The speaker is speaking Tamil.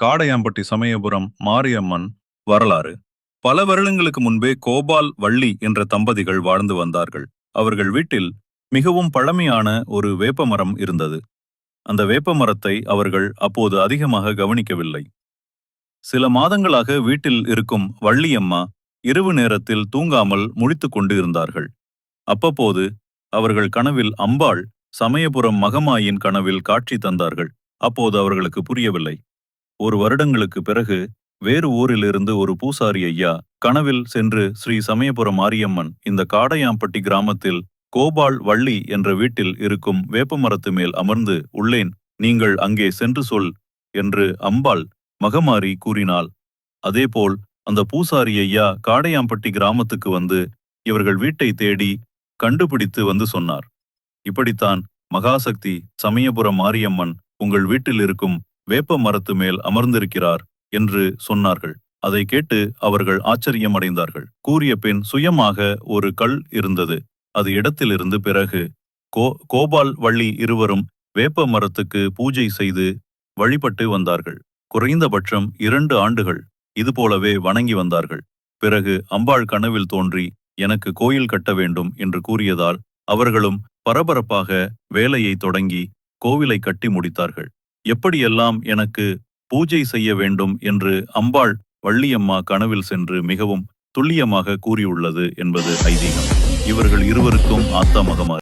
காடையாம்பட்டி சமயபுரம் மாரியம்மன் வரலாறு. பல வருடங்களுக்கு முன்பே கோபால் வள்ளி என்ற தம்பதிகள் வாழ்ந்து வந்தார்கள். அவர்கள் வீட்டில் மிகவும் பழமையான ஒரு வேப்பமரம் இருந்தது. அந்த வேப்பமரத்தை அவர்கள் அப்போது அதிகமாக கவனிக்கவில்லை. சில மாதங்களாக வீட்டில் இருக்கும் வள்ளியம்மா இரவு நேரத்தில் தூங்காமல் முழித்துக் கொண்டு இருந்தார்கள் அப்பப்போது அவர்கள் கனவில் அம்பாள் சமயபுரம் மகமாயின் கனவில் காட்சி தந்தார்கள். அப்போது அவர்களுக்கு புரியவில்லை. ஒரு வருடங்களுக்கு பிறகு வேறு ஊரிலிருந்து ஒரு பூசாரி ஐயா கனவில் சென்று ஸ்ரீ சமயபுரம் மாரியம்மன் இந்த காடையாம்பட்டி கிராமத்தில் கோபால் வள்ளி என்ற வீட்டில் இருக்கும் வேப்பமரத்து மேல் அமர்ந்து உள்ளேன் நீங்கள் அங்கே சென்று சொல் என்று அம்பாள் மகமாரி கூறினாள். அதேபோல் அந்த பூசாரி ஐயா காடையாம்பட்டி கிராமத்துக்கு வந்து இவர்கள் வீட்டை தேடி கண்டுபிடித்து வந்து சொன்னார். இப்படித்தான் மகாசக்தி சமயபுரம் மாரியம்மன் உங்கள் வீட்டில் இருக்கும் வேப்ப மரத்து மேல் அமர்ந்திருக்கிறார் என்று சொன்னார்கள். அதை கேட்டு அவர்கள் ஆச்சரியம் அடைந்தார்கள் கூறிய பின் சுயமாக ஒரு கல் இருந்தது. அது இடத்திலிருந்து பிறகு கோ கோபால் வள்ளி இருவரும் வேப்ப மரத்துக்கு பூஜை செய்து வழிபட்டு வந்தார்கள். குறைந்தபட்சம் இரண்டு ஆண்டுகள் இதுபோலவே வணங்கி வந்தார்கள். பிறகு அம்பாள் கனவில் தோன்றி எனக்கு கோயில் கட்ட வேண்டும் என்று கூறியதால் அவர்களும் பரபரப்பாக வேலையை தொடங்கி கோவிலை கட்டி முடித்தார்கள். எப்படியெல்லாம் எனக்கு பூஜை செய்ய வேண்டும் என்று அம்பாள் வள்ளியம்மா கனவில் சென்று மிகவும் துல்லியமாக கூறியுள்ளது என்பது ஐதீகம். இவர்கள் இருவருக்கும் ஆத்தா மகமார்.